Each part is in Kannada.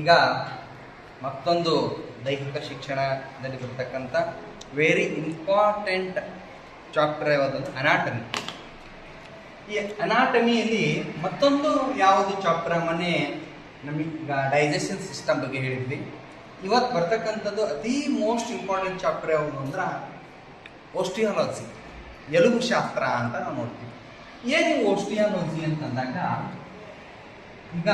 ಈಗ ಮತ್ತೊಂದು ದೈಹಿಕ ಶಿಕ್ಷಣದಲ್ಲಿ ಬರ್ತಕ್ಕಂಥ ವೆರಿ ಇಂಪಾರ್ಟೆಂಟ್ ಚಾಪ್ಟರ್ ಯಾವುದಂದ್ರೆ ಅನಾಟಮಿ ಈ ಅನಾಟಮಿಯಲ್ಲಿ ಮತ್ತೊಂದು ಯಾವುದು ಚಾಪ್ಟರ್ ಮನೆ ನಮಗೀಗ ಡೈಜೆಷನ್ ಸಿಸ್ಟಮ್ ಬಗ್ಗೆ ಹೇಳಿದ್ವಿ. ಇವತ್ತು ಬರ್ತಕ್ಕಂಥದ್ದು ಅತಿ ಮೋಸ್ಟ್ ಇಂಪಾರ್ಟೆಂಟ್ ಚಾಪ್ಟರ್ ಯಾವುದು ಅಂದ್ರೆ ಓಸ್ಟಿಯಾಲಜಿ ಎಲುಬು ಶಾಸ್ತ್ರ ಅಂತ ನಾವು ನೋಡ್ತೀವಿ. ಏನು ಓಸ್ಟಿಯಾಲಜಿ ಅಂತಂದಾಗ ಈಗ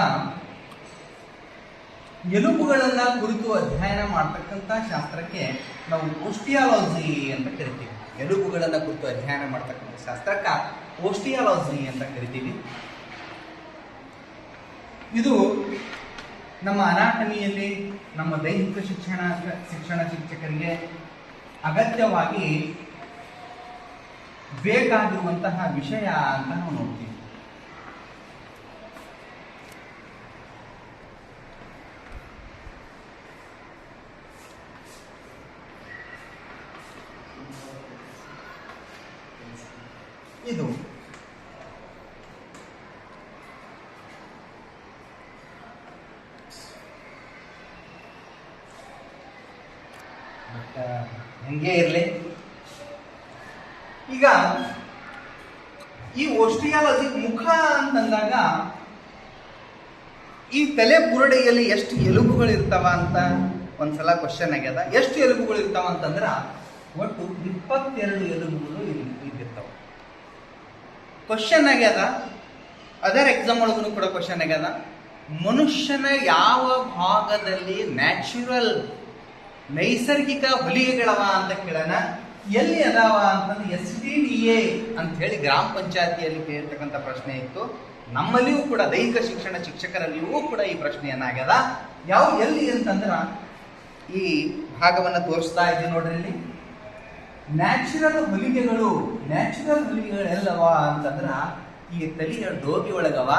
ಎಲುಬುಗಳನ್ನ ಕುರಿತು ಅಧ್ಯಯನ ಮಾಡ್ತಕ್ಕಂಥ ಶಾಸ್ತ್ರಕ್ಕೆ ನಾವು ಓಸ್ಟಿಯಾಲಜಿ ಅಂತ ಕರಿತೀವಿ. ಎಲುಬುಗಳನ್ನ ಕುರಿತು ಅಧ್ಯಯನ ಮಾಡ್ತಕ್ಕಂಥ ಶಾಸ್ತ್ರಕ್ಕೆ ಓಸ್ಟಿಯಾಲಜಿ ಅಂತ ಕರಿತೀವಿ. ಇದು ನಮ್ಮ ಅನಾಟಮಿಯಲ್ಲಿ ನಮ್ಮ ದೈಹಿಕ ಶಿಕ್ಷಣ ಶಿಕ್ಷಣ ಶಿಕ್ಷಕರಿಗೆ ಅಗತ್ಯವಾಗಿ ಬೇಕಾಗಿರುವಂತಹ ವಿಷಯ ಅಂತ ನಾವು ನೋಡ್ತೀವಿ. ಇದು. ಹೆಂಗೆ ಇರಲಿ. ಈಗ ಈ ಓಸ್ಟ್ರಿಯಾಲಜಿ ಮುಖ ಅಂತಂದಾಗ ಈ ತಲೆ ಬುರುಡೆಯಲ್ಲಿ ಎಷ್ಟು ಎಲುಬುಗಳು ಇರ್ತಾವ ಅಂತ ಒಂದ್ಸಲ ಕ್ವಶನ್ ಆಗ್ಯದ. ಎಷ್ಟು ಎಲುಬುಗಳು ಇರ್ತಾವ ಅಂತಂದ್ರ ಒಟ್ಟು ಇಪ್ಪತ್ತೆರಡು ಎಲುಬುಗಳು ಕ್ವಶನ್ ಆಗ್ಯದ. ಅದರ್ ಎಕ್ಸಾಮ್ ಒಳಗೂ ಕೂಡ ಕ್ವಶನ್ ಆಗ್ಯದ. ಮನುಷ್ಯನ ಯಾವ ಭಾಗದಲ್ಲಿ ನ್ಯಾಚುರಲ್ ನೈಸರ್ಗಿಕ ಹೊಲಿಗೆಗಳವ ಅಂತ ಕೇಳೋಣ. ಎಲ್ಲಿ ಅದಾವ ಅಂತಂದ್ರೆ ಎಸ್ ಡಿ ಡಿ ಎ ಅಂತ ಹೇಳಿ ಗ್ರಾಮ ಪಂಚಾಯತಿಯಲ್ಲಿ ಕೇಳ್ತಕ್ಕಂಥ ಪ್ರಶ್ನೆ ಇತ್ತು. ನಮ್ಮಲ್ಲಿಯೂ ಕೂಡ ದೈಹಿಕ ಶಿಕ್ಷಣ ಶಿಕ್ಷಕರಲ್ಲಿಯೂ ಕೂಡ ಈ ಪ್ರಶ್ನೆ ಏನಾಗ್ಯದ ಯಾವ ಎಲ್ಲಿ ಅಂತಂದ್ರ ಈ ಭಾಗವನ್ನು ತೋರಿಸ್ತಾ ಇದ್ದೀನಿ ನೋಡ್ರಿ ಇಲ್ಲಿ. ನ್ಯಾಚುರಲ್ ಹೊಲಿಗೆಗಳು ನ್ಯಾಚುರಲ್ ಹೊಲಿಗೆಗಳು ಎಲ್ಲವ ಅಂತಂದ್ರ ಈ ತಲೆಯ ಡೋಗಿ ಒಳಗವ.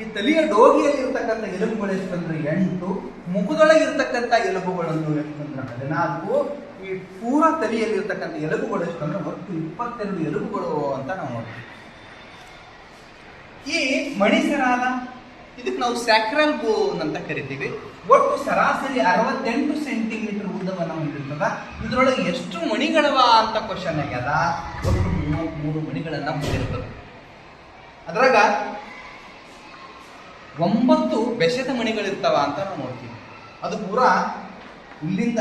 ಈ ತಲೆಯ ಡೋಗಿಯಲ್ಲಿ ಇರ್ತಕ್ಕಂಥ ಎಲುಬುಗಳು ಎಷ್ಟಂದ್ರೆ? ಎಂಟು. ಮುಖದೊಳಗೆ ಇರ್ತಕ್ಕಂಥ ಎಲುಬುಗಳನ್ನು ಎಷ್ಟಂದ್ರೆ? ಹದಿನಾಲ್ಕು. ಈ ಪೂರ ತಲೆಯಲ್ಲಿ ಇರ್ತಕ್ಕಂಥ ಎಲುಬುಗಳು ಎಷ್ಟಂದ್ರೆ? ಒಟ್ಟು ಇಪ್ಪತ್ತೆರಡು ಎಲುಬುಗಳು ಅಂತ ನಾವು ಈ ಮಣಿಸರಾಲ ಇದಕ್ಕೆ ನಾವು ಸ್ಯಾಕ್ರಲ್ ಬೋನ್ ಅಂತ ಕರಿತೀವಿ. ಒಟ್ಟು ಸರಾಸರಿ ಅರವತ್ತೆಂಟು ಸೆಂಟಿಮೀಟರ್ ಉದ್ದವನ್ನು ಹೊಂದಿರ್ತದ. ಇದರೊಳಗೆ ಎಷ್ಟು ಮಣಿಗಳವ ಅಂತ ಕ್ವಶನ್ ಆಗ್ಯದ? ಒಟ್ಟು ಮೂವತ್ಮೂರು ಮಣಿಗಳನ್ನು ಹೊಂದಿರ್ತದೆ. ಅದ್ರಾಗ ಒಂಬತ್ತು ಬೆಸೆದ ಮಣಿಗಳಿರ್ತಾವ ಅಂತ ನಾವು ನೋಡ್ತೀವಿ. ಅದು ಪೂರಾ ಇಲ್ಲಿಂದ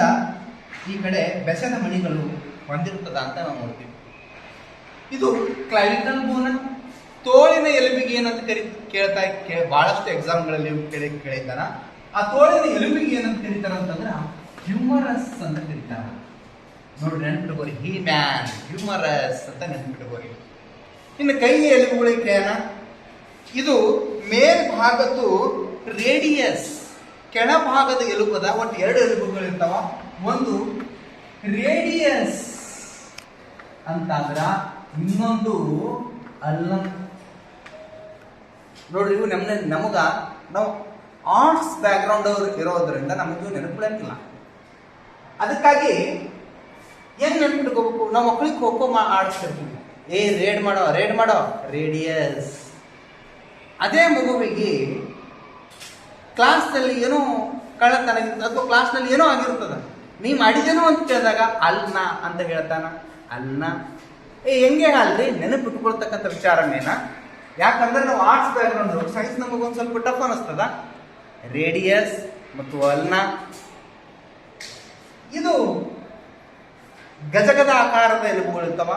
ಈ ಕಡೆ ಬೆಸೆದ ಮಣಿಗಳು ಹೊಂದಿರ್ತದ ಅಂತ ನಾವು ನೋಡ್ತೀವಿ. ಇದು ಕ್ಲೈವಿಕಲ್ ಬೋನ ತೋಳಿನ ಎಲುಬಿಗೆ ಏನಂತ ಕರಿ, ಕೇಳ್ತಾ ಕೇಳ ಬಹಳಷ್ಟು ಎಕ್ಸಾಮ್ಗಳಲ್ಲಿ ಕೇಳಿ, ಕೇಳಿದ್ದಾನ. ಆ ತೋಳಿನ ಎಲುಬಿಗೆ ಏನಂತ ಕರೀತಾರ ಅಂತಂದ್ರ ಹ್ಯೂಮರಸ್ ಅಂತ ಕರೀತಾರ. ನೋಡ್ರಿ ನೆನ್ಪಿಟ್ಕೋರಿ ಹಿ ಮ್ಯಾನ್ ಹ್ಯೂಮರಸ್ ಅಂತ ನೆನ್ಪಿಟ್ಕೋರಿ ಇನ್ನು ಕೈ ಎಲುಬುಗಳಿಗೆ ಏನ? ಇದು ಮೇಲ್ಭಾಗದ್ದು ರೇಡಿಯಸ್ ಕೆಳಭಾಗದ ಎಲುಬದ ಒಟ್ಟು ಎರಡು ಎಲುಬುಗಳು ಇರ್ತಾವ. ಒಂದು ರೇಡಿಯಸ್ ಅಂತಾದ್ರ ಇನ್ನೊಂದು ಅಲ್ಲ. ನೋಡ್ರಿ ಇವು ನಮ್ನ ನಮಗ ನಾವು ಆರ್ಟ್ಸ್ ಬ್ಯಾಕ್ಗ್ರೌಂಡ್ ಅವರು ಇರೋದ್ರಿಂದ ನಮಗೂ ನೆನಪಿಡಂಗಿಲ್ಲ ಅದಕ್ಕಾಗಿ ಏನ್ ನೆನ್ಪಿಟ್ಕೋಬೇಕು? ನಾವು ಮಕ್ಕಳಿಗೆ ಖೋ ಮಾ ಆಡಿಸ್ತಿರ್ತೀವಿ. ಏ ರೇಡ್ ಮಾಡೋ ರೇಡ್ ಮಾಡೋ. ರೇಡಿಯಸ್ ಅದೇ ಮಗುವಿಗೆ ಕ್ಲಾಸ್ನಲ್ಲಿ ಏನೋ ಕಳ್ಳತನ ಅಥವಾ ಕ್ಲಾಸ್ನಲ್ಲಿ ಏನೋ ಆಗಿರ್ತದ. ನೀ ಮಾಡಿದೇನೋ ಅಂತ ಕೇಳಿದಾಗ, ಅಲ್ನ ಅಂತ ಹೇಳ್ತಾನ. ಅಲ್ನ? ಏ, ಹೆಂಗೆ ಅಲ್ರಿ ನೆನಪಿಟ್ಕೊಳ್ತಕ್ಕಂಥ ವಿಚಾರನೇನ? ಯಾಕಂದ್ರೆ ನಾವು ಆರ್ಟ್ಸ್ ಬ್ಯಾಕ್ಗ್ರೌಂಡ್ ಸೈನ್ಸ್ ನಮಗೊಂದು ಸ್ವಲ್ಪ ಟಫ್ ಅನಿಸ್ತದ. ರೇಡಿಯಸ್ ಮತ್ತು ಅಲ್ನ. ಇದು ಗಜಗದ ಆಕಾರದ ಎಲುಬುಗಳು ಇರ್ತಾವ.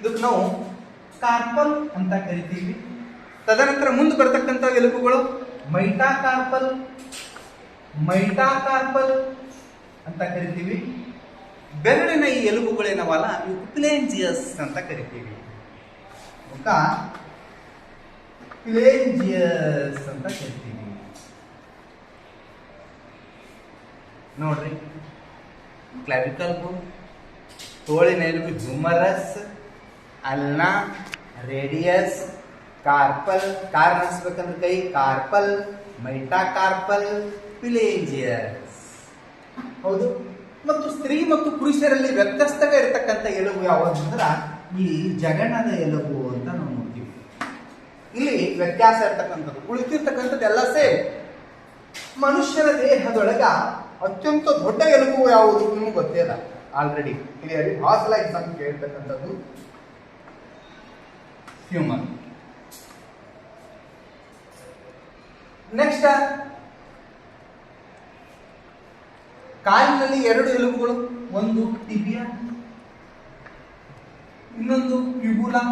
ಇದಕ್ಕೆ ನಾವು ಕಾರ್ಪಲ್ ಅಂತ ಕರಿತೀವಿ. ತದನಂತರ ಮುಂದೆ ಬರ್ತಕ್ಕಂಥ ಎಲುಬುಗಳು ಮೈಟಾ ಕಾರ್ಪಲ್ ಮೈಟಾ ಕಾರ್ಪಲ್ ಅಂತ ಕರಿತೀವಿ. ಬೆರಳಿನ ಈ ಎಲುಬುಗಳೇನವಲ್ಲ, ಇವು ಪ್ಲೇಂಜಿಯಸ್ ಅಂತ ಕರಿತೀವಿ. ಪ್ಲೇಂಜಿಯಸ್ ಅಂತ ಕರಿತೀವಿ. ನೋಡ್ರಿ. ಕ್ಲಾವಿಕಲ್ ಬೋನ್ ತೋಳಿನ ಎಲುಬು humerus ulna radius carpal car ಅನಿಸ್ಬೇಕಂದ್ರೆ ಕೈ ಕಾರ್ಪಲ್ ಮೈಟಾ ಕಾರ್ಪಲ್ ಪಿಲೇಂಜಿಯಸ್ ಹೌದು. ಮತ್ತು ಸ್ತ್ರೀ ಮತ್ತು ಪುರುಷರಲ್ಲಿ ವ್ಯತ್ಯಸ್ತಗ ಇರತಕ್ಕಂಥ ಎಲುಬು ಯಾವುದು ಅಂದ್ರೆ ಈ ಜಗಣದ ಎಲುಬು ಅಂತ ನಾವು ನೋಡ್ತೀವಿ. ಇಲ್ಲಿ ವ್ಯತ್ಯಾಸ ಇರ್ತಕ್ಕಂಥದ್ದು. ಉಳಿತಿರ್ತಕ್ಕಂಥದ್ದು ಎಲ್ಲ ಸೇಮ್ ಮನುಷ್ಯನ ದೇಹದೊಳಗ ಅತ್ಯಂತ ದೊಡ್ಡ ಎಲುಬು ಯಾವುದು ನಿಮ್ಗೆ ಗೊತ್ತೇ ಇಲ್ಲ ಆಲ್ರೆಡಿ ಕ್ಲಿಯರ್ ಭಾಳ ಸಲ ಎಕ್ಸಾಮ್ ಕೇಳ್ತಕ್ಕಂಥದ್ದು ಹ್ಯೂಮನ್ ನೆಕ್ಸ್ಟ್ ಕಾಲಿನಲ್ಲಿ ಎರಡು ಎಲುಬುಗಳು, ಒಂದು ಟಿಬಿಯಾ ಇನ್ನೊಂದು ಯುಗುಲಾ.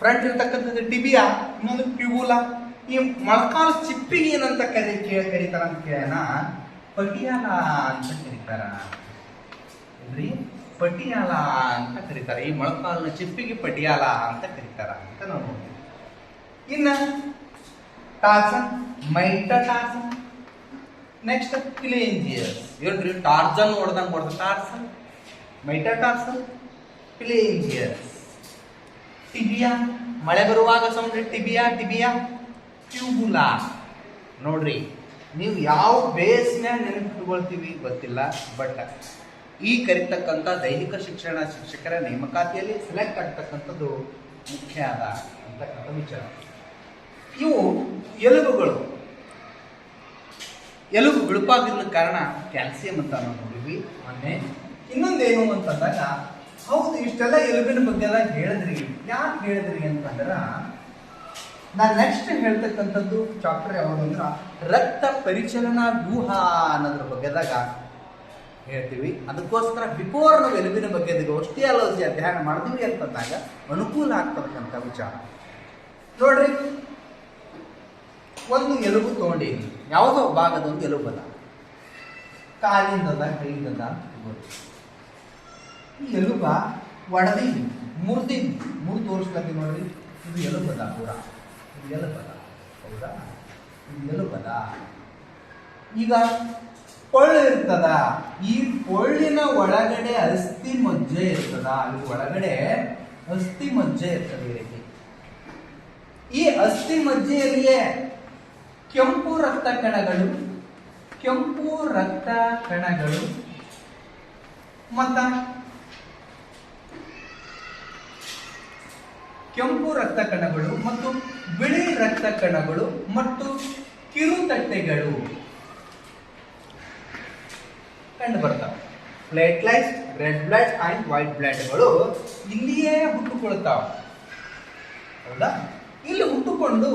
ಫ್ರಂಟ್ ಇರ್ತಕ್ಕಂಥದ್ದು ಟಿಬಿಯಾ ಇನ್ನೊಂದು ಪ್ಯೂಬುಲಾ ಈ ಮೊಳಕಾಲು ಚಿಪ್ಪಿಗೆ ಏನಂತ ಕರಿ, ಕೇಳಿ, ಕರೀತಾರ ಅಂತ ಕೇಳೋಣ ಪಟಿಯಾಲ ಅಂತ ಕರೀತಾರ. ಇಲ್ರಿ ಪಟಿಯಾಲ ಅಂತ ಕರೀತಾರ. ಈ ಮೊಳಕಾಲಿನ ಚಿಪ್ಪಿಗೆ ಪಟಿಯಾಲ ಅಂತ ಕರೀತಾರ ಅಂತ ನಾವು ಇನ್ನ ಟಾರ್ಸ ಮೈಟ ಟಾರ್ಸ ನೆಕ್ಸ್ಟ್ ಪಿಲೇಂಜಿಯಸ್ ಹೇಳ್ರಿ ಟಾರ್ಜನ್ ಹೊಡೆದಂಗೆ ಹೊಡೆದ ಟಾರ್ಸನ್ ಮೈಟ ಟಾರ್ಸನ್ ಪಿಲೇಂಜಿಯಸ್ ಟಿಬಿಯಾ, ಮಳೆ ಬರುವಾಗ ಸಮುದ್ರ ಟಿಬಿಯಾ ಟಿಬಿಯಾ. ಟ್ಯೂಬುಲಾ ನೋಡ್ರಿ, ನೀವು ಯಾವ ಬೇಸ್ನ್ಯಾಗ ನೆನಪಿಟ್ಕೊಳ್ತೀವಿ ಗೊತ್ತಿಲ್ಲ ಬಟ್ ಈ ಕರಿತಕ್ಕಂಥ ದೈಹಿಕ ಶಿಕ್ಷಣ ಶಿಕ್ಷಕರ ನೇಮಕಾತಿಯಲ್ಲಿ ಸೆಲೆಕ್ಟ್ ಆಗ್ತಕ್ಕಂಥದ್ದು ಮುಖ್ಯ ಅದ ಅಂತಕ್ಕಂಥ ವಿಚಾರ. ಇವು ಎಲುಬುಗಳು. ಎಲುಬು ಬಿಳುಪಾಗಿರ್ಲಿಕ್ಕೆ ಕಾರಣ ಕ್ಯಾಲ್ಸಿಯಂ ಅಂತ ನಾವು ನೋಡಿದ್ವಿ ಮೊನ್ನೆ. ಇನ್ನೊಂದೇನು ಅಂತಂದಾಗ, ಹೌದು, ಇಷ್ಟೆಲ್ಲ ಎಲುಬಿನ ಬಗ್ಗೆ ಎಲ್ಲ ಹೇಳಿದ್ರಿ. ಯಾಕೆ ಹೇಳಿದ್ರಿ ಅಂತಂದ್ರ ನಾನು ನೆಕ್ಸ್ಟ್ ಹೇಳ್ತಕ್ಕಂಥದ್ದು ಚಾಪ್ಟರ್ ಯಾವುದು ಅಂದ್ರೆ ರಕ್ತ ಪರಿಚಲನಾ ವ್ಯೂಹ ಅನ್ನೋದ್ರ ಬಗ್ಗೆದಾಗ ಹೇಳ್ತೀವಿ. ಅದಕ್ಕೋಸ್ಕರ ಬಿಫೋರ್ ನಾವು ಎಲುಬಿನ ಬಗ್ಗೆ ಆಲೋಚನೆ, ಅಧ್ಯಯನ ಮಾಡಿದ್ವಿ ಅಂತಂದಾಗ ಅನುಕೂಲ ಆಗ್ತಕ್ಕಂಥ ವಿಚಾರ. ನೋಡ್ರಿ, ಒಂದು ಎಲುಬು ತಗೊಂಡೀನಿ ಯಾವುದೋ ಭಾಗದ ಒಂದು ಎಲುಬಲ್ಲ ಕಾಲಿಂದದ ಕೈಯಿಂದದ. ಈ ಎಲುಬ ಒಡದಿ ಮುರ್ದಿ ಮುರಿದು ತೋರಿಸ್ಲತ್ತಿ ನೋಡ್ರಿ, ಇದು ಎಲುಬದ ಪೂರ. ಇದು ಎಲುಬದ ಹೌದಾ? ಇದು ಎಲುಬದ ಈಗ ಕೊಳ್ಳು ಇರ್ತದ. ಈ ಪೊಳ್ಳಿನ ಒಳಗಡೆ ಅಸ್ಥಿ ಮಜ್ಜೆ ಇರ್ತದ. ಅಲ್ಲಿ ಒಳಗಡೆ ಅಸ್ಥಿ ಮಜ್ಜೆ ಇರ್ತದೆ ಇದಕ್ಕೆ ಈ ಅಸ್ಥಿ ಮಜ್ಜೆಯಲ್ಲಿಯೇ ಕೆಂಪು ರಕ್ತ ಕಣಗಳು, ಕೆಂಪು ರಕ್ತ ಕಣಗಳು, ಮತ್ತ ಕೆಂಪು ರಕ್ತ ಕಣಗಳು ಮತ್ತು ಬಿಳಿ ರಕ್ತ ಕಣಗಳು ಮತ್ತು ಕಿರುತಟ್ಟೆಗಳು ಕಂಡು ಬರ್ತಾವೆ platelets red blood and white ಬ್ಲಡ್ಗಳು ಇಲ್ಲಿಯೇ ಹುಟ್ಟುಕೊಳ್ತಾವೆ ಹೌದಾ? ಇಲ್ಲಿ ಹುಟ್ಟುಕೊಂಡು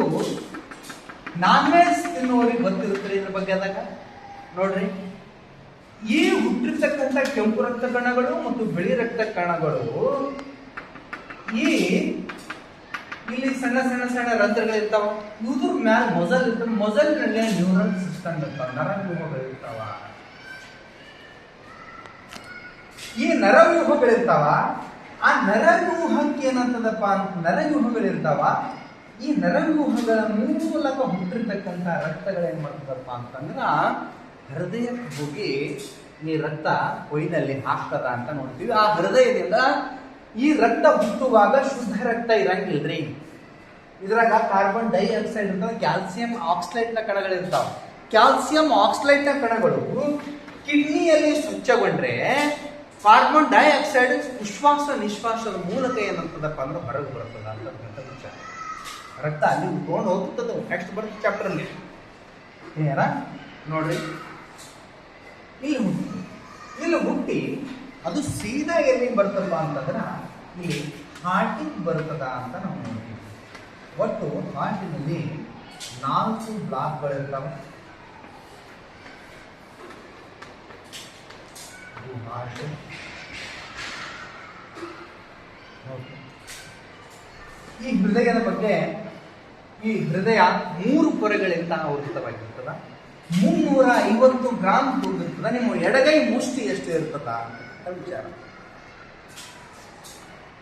ನಾನ್ ವೆಜ್ ತಿನ್ನುವವರಿಗೆ ಗೊತ್ತಿರುತ್ತೆ ಇದ್ರ ಬಗ್ಗೆ ಆದಾಗ? ನೋಡ್ರಿ. ಈ ಹುಟ್ಟಿರ್ತಕ್ಕಂಥ ಕೆಂಪು ರಕ್ತ ಕಣಗಳು ಮತ್ತು ಬಿಳಿ ರಕ್ತ ಕಣಗಳು ಈ ಇಲ್ಲಿ ಸಣ್ಣ ಸಣ್ಣ ಸಣ್ಣ ರಂಧ್ರಗಳು ಇರ್ತಾವ. ಇದ್ರ ಮ್ಯಾಲ ಮೊಸಲ್ ಇರ್ತಾವ ಮೊಸಲ್ನಲ್ಲೇ ನ್ಯೂರಲ್ ಸಿಸ್ಟಮ್ ಇರ್ತಾವ. ನರವ್ಯೂಹಗಳು ಇರ್ತಾವ ಈ ನರವ್ಯೂಹಗಳಿರ್ತಾವ ಆ ನರವ್ಯೂಹಕ್ಕೆ ಏನಂತದಪ್ಪ ಅಂತ ನರವ್ಯೂಹಗಳಿರ್ತಾವ ಈ ನರವ್ಯೂಹಗಳ ಮೂಲಕ ಹುಟ್ಟಿರ್ತಕ್ಕಂಥ ರಕ್ತಗಳೇನ್ ಮಾಡ್ತದಪ್ಪ ಅಂತಂದ್ರ ಹೃದಯಕ್ಕೆ ಹೋಗಿ ಈ ರಕ್ತ ಕೊಯ್ನಲ್ಲಿ ಹಾಕ್ತದ ಅಂತ ನೋಡ್ತೀವಿ. ಆ ಹೃದಯದಿಂದ ಈ ರಕ್ತ ಹುಟ್ಟುವಾಗ ಶುದ್ಧ ರಕ್ತ ಇರಂಗಿಲ್ರಿ. ಇದ್ರಾಗ ಕಾರ್ಬನ್ ಡೈಆಕ್ಸೈಡ್ ಇರ್ತದೆ ಕ್ಯಾಲ್ಸಿಯಂ ಆಕ್ಸೈಡ್ನ ಕಣಗಳಿರ್ತಾವ ಕ್ಯಾಲ್ಸಿಯಂ ಆಕ್ಸೈಡ್ನ ಕಣಗಳು ಕಿಡ್ನಿಯಲ್ಲಿ ಸ್ವಚ್ಛಗೊಂಡ್ರೆ ಕಾರ್ಬನ್ ಡೈಆಕ್ಸೈಡ್ ಉಶ್ವಾಸ ನಿಶ್ವಾಸದ ಮೂಲಕ ಏನಂತದಪ್ಪ ಅಂದ್ರೆ ಹೊರಗೆ ಬರ್ತದ ಅಂತ ವಿಚಾರ. ರಕ್ತ ಅಲ್ಲಿ ಉಟ್ಕೊಂಡು ಹೋಗ್ತದೆ ನೆಕ್ಸ್ಟ್ ಬರ್ತದೆ ಅಲ್ಲಿ. ಏನ? ನೋಡ್ರಿ. ಇಲ್ಲಿ ಹುಟ್ಟಿ ಇಲ್ಲಿ ಹುಟ್ಟಿ ಅದು ಸೀದಾ ಎಲ್ಲಿ ಬರ್ತಪ್ಪ ಅಂತಂದ್ರ ಇಲ್ಲಿ ಹಾರ್ಟಿಗೆ ಬರ್ತದ ಅಂತ ನಾವು ನೋಡ್ತೀವಿ. ಒಟ್ಟು ಹಾರ್ಟಿನಲ್ಲಿ ನಾಲ್ಕು ಬ್ಲಾಕ್ಗಳಿರ್ತಾವೆ ಹಾರ್ಟ್. ಈ ಹೃದಯದ ಬಗ್ಗೆ ಈ ಹೃದಯ ಮೂರು ಪೊರೆಗಳಿಂದ ಆವೃತವಾಗಿರ್ತದ ಮುನ್ನೂರ ಐವತ್ತು ಗ್ರಾಮ್ ತೂಗಿರ್ತದ ನಿಮ್ಮ ಎಡಗೈ ಮುಷ್ಟಿ ಎಷ್ಟು ಇರ್ತದ ಅಂತ ವಿಚಾರ.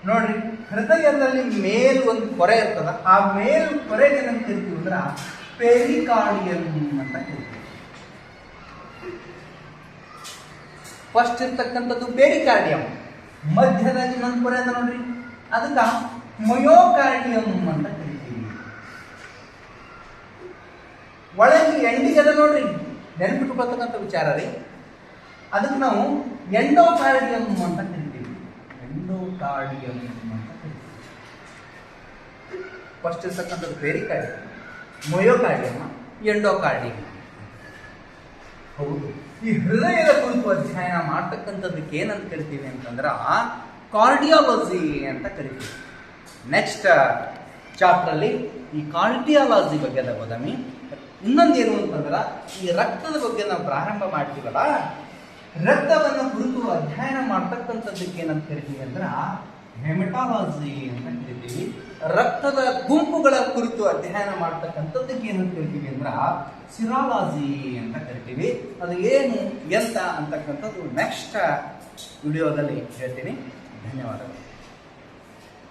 ನೋಡ್ರಿ, ಹೃದಯದಲ್ಲಿ ಮೇಲ್ ಒಂದು ಕೊರೆ ಇರ್ತದ, ಆ ಮೇಲ್ ಕೊರೆಗೆ ಏನಂತ ಕರಿತೀವಿ ಅಂದ್ರೆ ಪೆರಿಕಾರ್ಡಿಯಂ ಅಂತ ಫಸ್ಟ್ ಇರ್ತಕ್ಕಂಥದ್ದು ಪೆರಿಕಾರ್ಡಿಯಂ. ಮಧ್ಯದಲ್ಲಿ ಇನ್ನೊಂದು ಕೊರೆ ಅದ ನೋಡ್ರಿ, ಅದಕ್ಕ ಮಯೋಕಾರ್ಡಿಯಂ ಅಂತ ಕರಿತೀವಿ. ಒಳಗೆ ಎಂಡಿಗೆ ಅದ ನೋಡ್ರಿ, ನೆನ್ಪಿಟ್ಕೊಳ್ತಕ್ಕಂಥ ವಿಚಾರ ರೀ. ಅದಕ್ಕೆ ನಾವು ಎಂಡೋಕಾರ್ಡಿಯಂ ಅಂತ ಕರಿತೀವಿ ಎಂಡೋಕಾರ್ಡಿಯಂ ಅಂತ ಫಸ್ಟ್ ಇರ್ತಕ್ಕಂಥದ್ದು ಪೆರಿಕಾರ್ಡಿಯಂ ಮೊಯೋಕಾರ್ಡಿಯಮ ಎಂಡೋಕಾರ್ಡಿಯಮ ಹೌದು. ಈ ಹೃದಯದ ಕುರಿತು ಅಧ್ಯಯನ ಮಾಡ್ತಕ್ಕಂಥದ್ದಕ್ಕೆ ಏನಂತ ಕರಿತೀವಿ ಅಂತಂದ್ರೆ ಕಾರ್ಡಿಯಾಲಜಿ ಅಂತ ಕರಿತೀವಿ. ನೆಕ್ಸ್ಟ್ ಚಾಪ್ಟ್ರಲ್ಲಿ ಈ ಕಾರ್ಡಿಯಾಲಜಿ ಬಗ್ಗೆ ತಗೋದಮಿ ಇನ್ನೊಂದೇನು ಅಂತಂದ್ರೆ ಈ ರಕ್ತದ ಬಗ್ಗೆ ನಾವು ಪ್ರಾರಂಭ ಮಾಡ್ತೀವಲ್ಲ ರಕ್ತವನ್ನು ಕುರಿತು ಅಧ್ಯಯನ ಮಾಡ್ತಕ್ಕಂಥದ್ದಕ್ಕೆ ಏನಂತ ಕರಿತೀವಿ ಅಂದ್ರೆ ಹೆಮಟಾಲಜಿ ಅಂತ ಕರಿತೀವಿ. ರಕ್ತದ ಗುಂಪುಗಳ ಕುರಿತು ಅಧ್ಯಯನ ಮಾಡ್ತಕ್ಕಂಥದ್ದಕ್ಕೆ ಏನಂತ ಕರಿತೀವಿ ಅಂದ್ರೆ ಸಿರಾಲಜಿ ಅಂತ ಕರಿತೀವಿ. ಅದು ಏನು, ಎಂತ ಅಂತಕ್ಕಂಥದ್ದು ನೆಕ್ಸ್ಟ್ ವಿಡಿಯೋದಲ್ಲಿ ಹೇಳ್ತೀನಿ. ಧನ್ಯವಾದಗಳು.